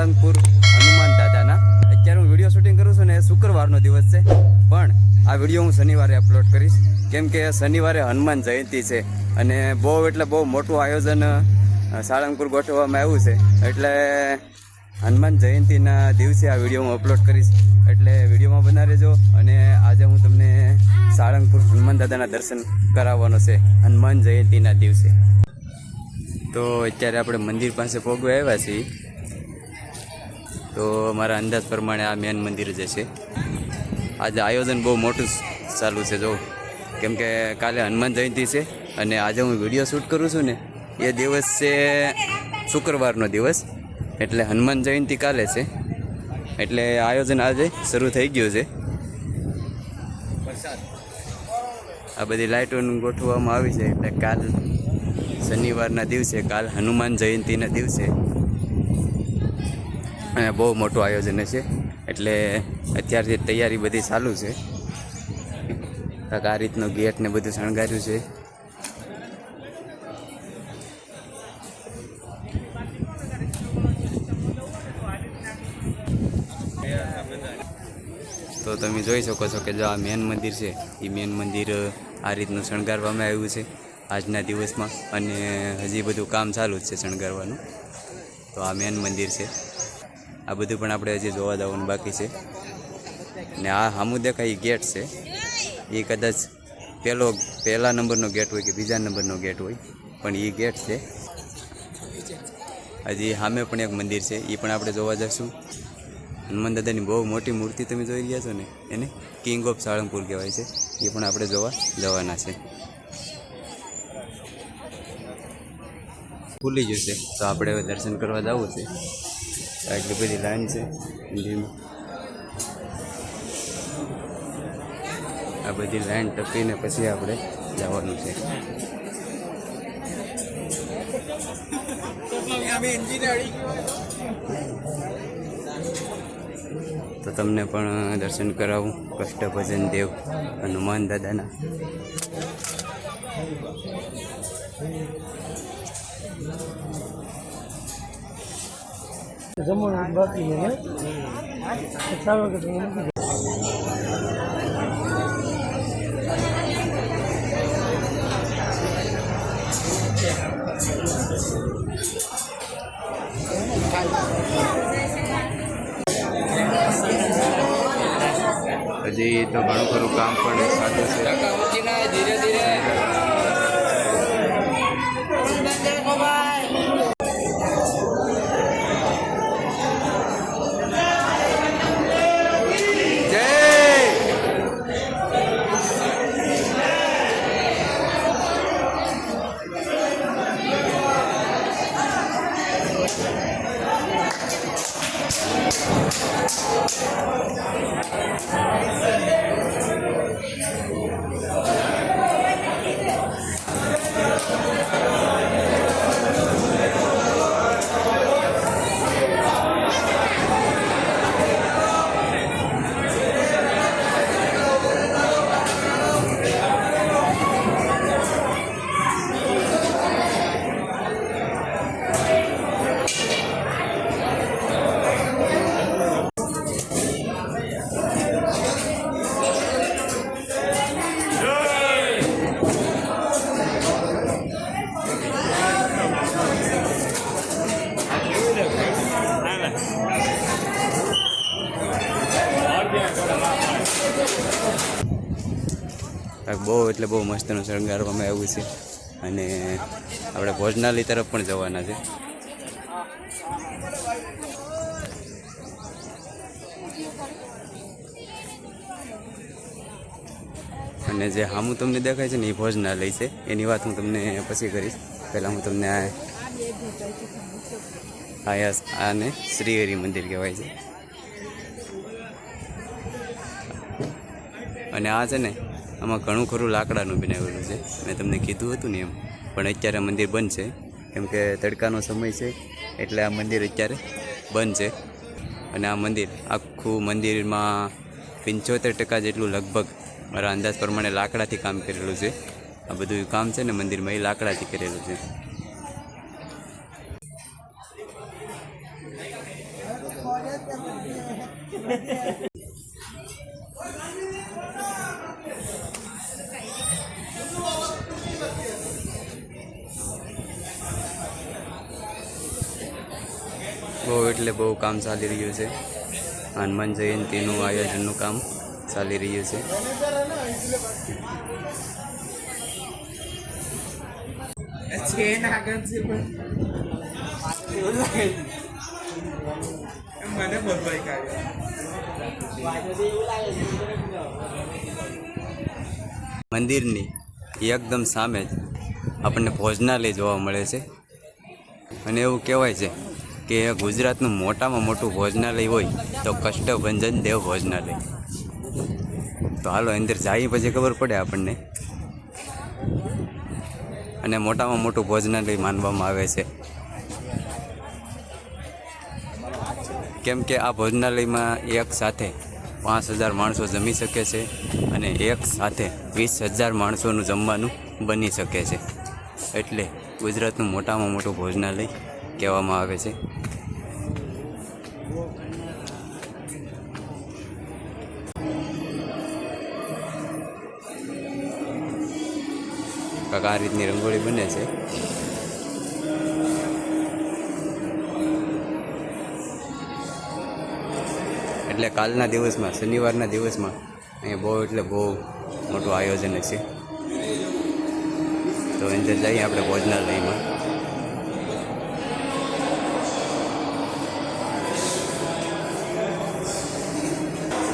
સાળંગપુર હનુમાન દાદાના. અત્યારે હું વીડિયો શૂટિંગ કરું છું ને એ શુક્રવારનો દિવસ છે. પણ આ વીડિયો હું શનિવારે અપલોડ કરીશ. કેમ કે શનિવારે હનુમાન જયંતિ છે અને બહુ એટલે બહુ મોટું આયોજન સાળંગપુર ગોઠવવામાં આવ્યું છે. એટલે હનુમાન જયંતિના દિવસે આ વીડિયો હું અપલોડ કરીશ. એટલે વિડીયોમાં બના રહેજો અને આજે હું તમને સાળંગપુર હનુમાન દાદાના દર્શન કરાવવાનો છે, હનુમાન જયંતિના દિવસે. તો અત્યારે આપણે મંદિર પાસે પહોંચવા આવ્યા છીએ. તો મારા અંદાજ પ્રમાણે આ મેન મંદિર જે છે, આજે આયોજન બહુ મોટું ચાલુ છે, જો. કેમ કે કાલે હનુમાન જયંતિ છે અને આજે હું વીડિયો શૂટ કરું છું ને, એ દિવસ છે શુક્રવારનો દિવસ, એટલે હનુમાન જયંતિ કાલે છે. એટલે આયોજન આજે શરૂ થઈ ગયું છે. આ બધી લાઇટો ગોઠવવામાં આવી છે, એટલે કાલ શનિવારના દિવસે, કાલ હનુમાન જયંતિના દિવસે અને બહુ મોટું આયોજન છે. એટલે અત્યારથી તૈયારી બધી ચાલુ છે. આ રીતનું ગેટ ને બધું શણગાર્યું છે. તો તમે જોઈ શકો છો કે જો આ મેન મંદિર છે એ મેન મંદિર આ રીતનું શણગારવામાં આવ્યું છે આજના દિવસમાં. અને હજી બધું કામ ચાલુ જ છે શણગારવાનું. તો આ મેન મંદિર છે. આ બધું પણ આપણે હજી જોવા જવાનું બાકી છે. ને આ સામું દેખાય એ ગેટ છે. એ કદાચ પહેલો પહેલા નંબરનો ગેટ હોય કે બીજા નંબરનો ગેટ હોય, પણ એ ગેટ છે. હજી સામે પણ એક મંદિર છે. એ પણ આપણે જોવા જઈશું. હનુમાન દાદાની બહુ મોટી મૂર્તિ તમે જોઈ રહ્યા છો ને? એને કિંગ ઓફ સાળંગપુર કહેવાય છે. એ પણ આપણે જોવા જવાના છે. ખુલી જશે. તો આપણે હવે દર્શન કરવા જવું છે. એટલી બધી લાઈન છે હિન્દીમાં આ બધી લાઈન ટપીને પછી આપણે જવાનું છે. તો તમને પણ દર્શન કરાવું. કષ્ટભજન દેવ, હનુમાન દાદાના. જમવાનું બાકી છે ચાલો કે તમે દો. હજી તો ઘણું ખરું કામ પણ સાચું છે. કાંઈક બહુ એટલે બહુ મસ્તનું શણગારવામાં આવ્યું છે. અને આપણે ભોજનાલય તરફ પણ જવાના છે. અને જે હામું તમને દેખાય છે ને એ ભોજનાલય છે. એની વાત હું તમને પછી કરીશ. પહેલાં હું તમને આ આને શ્રીહરિ મંદિર કહેવાય છે. અને આ છે ને, આમાં ઘણું ખરું લાકડાનું બનાવેલું છે. મેં તમને કીધું હતું ને એમ. પણ અત્યારે મંદિર બંધ છે. કેમ કે તડકાનો સમય છે, એટલે આ મંદિર અત્યારે બંધ છે. અને આ મંદિર, આખું મંદિરમાં પંચોતેર ટકા જેટલું લગભગ મારા અંદાજ પ્રમાણે લાકડાથી કામ કરેલું છે. આ બધું કામ છે ને મંદિરમાં એ લાકડાથી કરેલું છે. એટલે બહુ કામ ચાલી રહ્યું છે. હનુમાન જયંતીનું આયોજનનું કામ ચાલી રહ્યું છે. મને કાઢ્યો મંદિરની એકદમ સામે જ આપણને ભોજનાલય જોવા મળે છે. અને એવું કહેવાય છે કે ગુજરાતનું મોટામાં મોટું ભોજનાલય હોય તો કષ્ટભંજન દેવ ભોજનાલય. તો હાલો અંદર જઈએ પછી ખબર પડે આપણને. અને મોટામાં મોટું ભોજનાલય માનવામાં આવે છે. કેમ કે આ ભોજનાલયમાં એક સાથે પાંચ હજાર માણસો જમી શકે છે અને એક સાથે વીસ હજાર માણસોનું જમવાનું બની શકે છે. એટલે ગુજરાતનું મોટામાં મોટું ભોજનાલય કહેવામાં આવે છે. કાંઈક આ રીતની રંગોળી બને છે. એટલે કાલના દિવસમાં, શનિવારના દિવસમાં અહીંયા બહુ એટલે બહુ મોટું આયોજન છે. તો એની જઈએ આપણે ભોજનાલયમાં.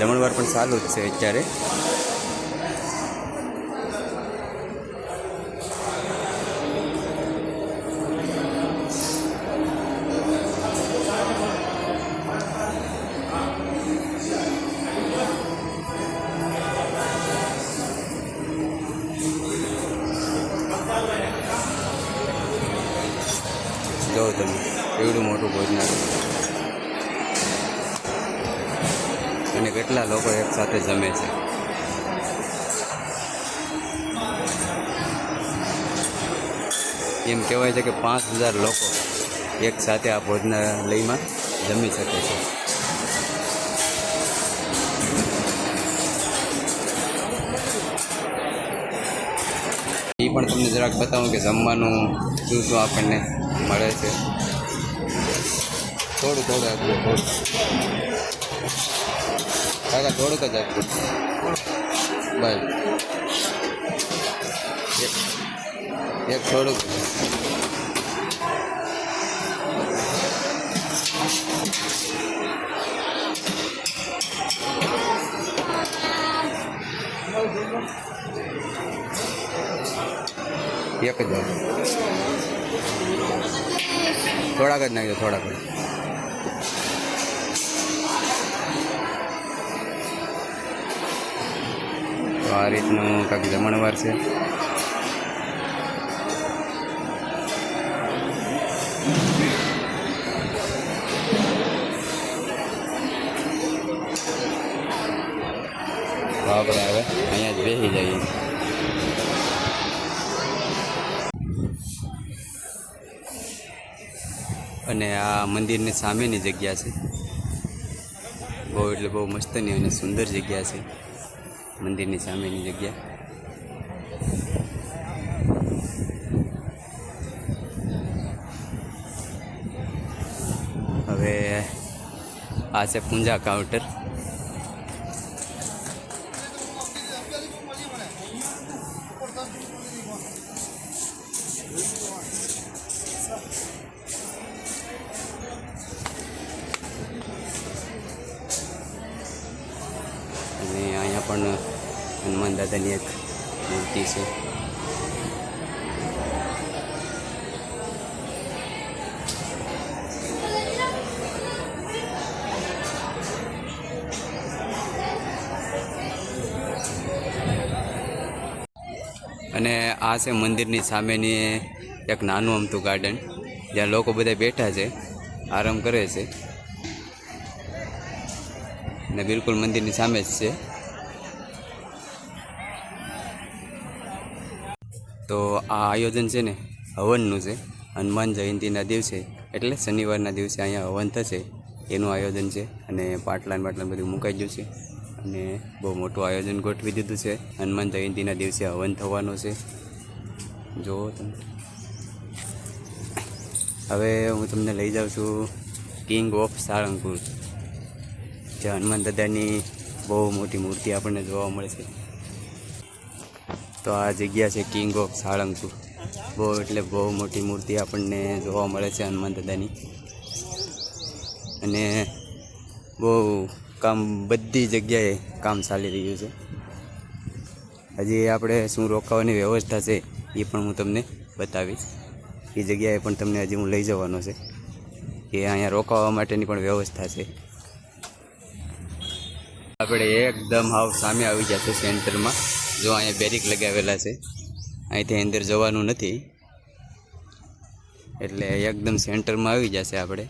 જમણવાર પણ સારું જ છે અત્યારે. કેટલા લોકો એક સાથે જમે છે? એમ કહેવાય છે કે પાંચ હજાર લોકો એક સાથે આ ભોજનાલયમાં જમી શકે છે. એ પણ તમને જરાક બતાવું કે જમવાનું શું શું આપણને મળે છે. થોડું થોડું થોડું કાકા થોડુંક જ આપવું બસ એક- એક થોડુંક એક જ આપો. થોડાક જ નાખજો થોડાક જ તો આ રીતનું કાંઈક જમણવાર છે. આપણે હવે અહીંયા જ બેસી જઈએ અને આ મંદિરની સામેની જગ્યા છે. બહુ એટલે બહુ મસ્તની અને સુંદર જગ્યા છે. મંદિરની સામેની જગ્યા. હવે આ છે પૂંજા કાઉન્ટર પણ હનુમાન દાદાની એક મૂર્તિ છે. અને આ છે મંદિરની સામેની એક નાનું અમતું ગાર્ડન જ્યાં લોકો બધા બેઠા છે, આરામ કરે છે. ને બિલકુલ મંદિરની સામે જ છે. તો આ આયોજન છે ને હવનનું છે. હનુમાન જયંતીના દિવસે, એટલે શનિવારના દિવસે અહીંયા હવન થશે. એનું આયોજન છે અને પાટલા ને બધું મુકાઈ ગયું છે. અને બહુ મોટું આયોજન ગોઠવી દીધું છે. હનુમાન જયંતિના દિવસે હવન થવાનો છે. જુઓ તમે. હવે હું તમને લઈ જાઉં છું કિંગ ઓફ સાળંગપુર જ્યાં હનુમાન દાદાની બહુ મોટી મૂર્તિ આપણને જોવા મળે છે. તો આ જગ્યા છે કિંગ ઓફ સાળંગપુર. બહુ એટલે બહુ મોટી મૂર્તિ આપણને જોવા મળે છે હનુમાન દાદાની. અને બહુ કામ બધી જગ્યાએ કામ ચાલી રહ્યું છે. હજી આપણે શું રોકાવાની વ્યવસ્થા છે એ પણ હું તમને બતાવીશ. એ જગ્યાએ પણ તમને હજી હું લઈ જવાનો છે. કે અહીંયા રોકાવા માટેની પણ વ્યવસ્થા છે. આપણે એકદમ હાવ સામે આવી ગયા છે સેન્ટરમાં. જો અહીંયા બેરિક લગાવેલા છે. અહીંથી અંદર જવાનું નથી. એટલે એકદમ સેન્ટરમાં આવી જશે આપણે.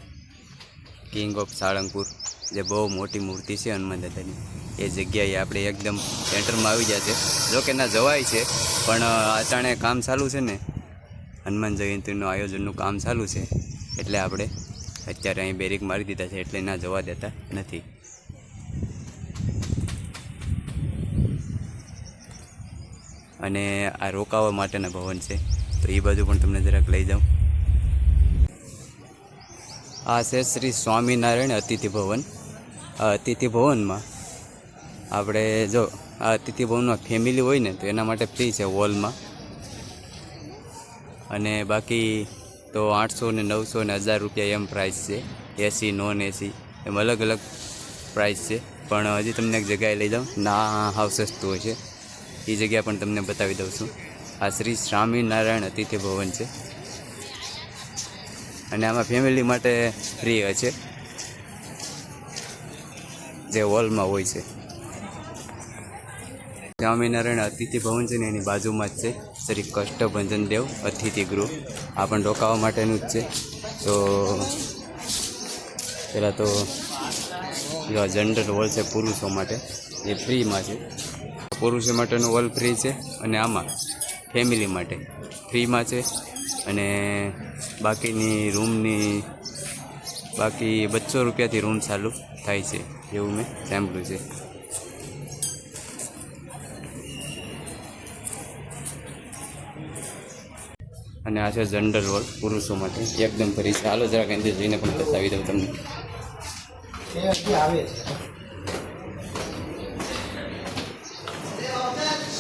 કિંગ ઓફ સાળંગપુર જે બહુ મોટી મૂર્તિ છે હનુમાન દાદાની. એ જગ્યાએ આપણે એકદમ સેન્ટરમાં આવી જશે. જો કે ના જવાય છે, પણ અટાણે કામ ચાલુ છે ને. હનુમાન જયંતીનું આયોજનનું કામ ચાલુ છે. એટલે આપણે અત્યારે અહીં બેરિક મારી દીધા છે, એટલે ના જવા દેતા નથી. અને આ રોકાવા માટેના ભવન છે. તો એ બાજુ પણ તમને જરાક લઈ જાઉં. આ છે શ્રી સ્વામિનારાયણ અતિથિ ભવન. આ અતિથિ ભવનમાં આપણે જો આ અતિથિ ભવનમાં ફેમિલી હોય ને તો એના માટે ફ્રી છે હોલમાં અને બાકી તો આઠસો ને નવસો ને હજાર રૂપિયા એમ પ્રાઇસ છે. એસી નોન એસી એમ અલગ અલગ પ્રાઇસ છે. પણ હજી તમને એક જગ્યાએ લઈ જાઉં. ના હાવ સસ્તું હોય છે. એ જગ્યા પણ તમને બતાવી દઉં છું. આ શ્રી સ્વામિનારાયણ અતિથિ ભવન છે. અને આમાં ફેમિલી માટે ફ્રી છે. જે હોલમાં હોય છે. સ્વામિનારાયણ અતિથિ ભવન છે ને એની બાજુમાં જ છે. શ્રી કષ્ટભંજન દેવ અતિથિ ગૃહ. આ પણ રોકાવા માટેનું જ છે. તો પહેલાં તો જનરલ હોલ છે પુરુષો માટે. એ ફ્રીમાં છે. પુરુષો માટેનો ઓલ ફ્રી છે અને આમાં ફેમિલી માટે ફ્રીમાં છે અને બાકીની રૂમની બાકી બસો રૂપિયાથી રૂમ ચાલુ થાય છે એવું મેં સાંભળ્યું છે. અને આ છે જનરલ વોર્ડ પુરુષો માટે. એકદમ ફરી છે હાલો જરાક અંદર જઈને પણ બતાવી દઉં તમને.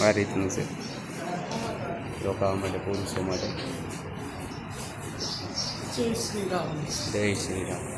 આ રીતનું છે. રોકાવા માટે પુરુષો માટે. જય શ્રી રામ. જય શ્રી રામ.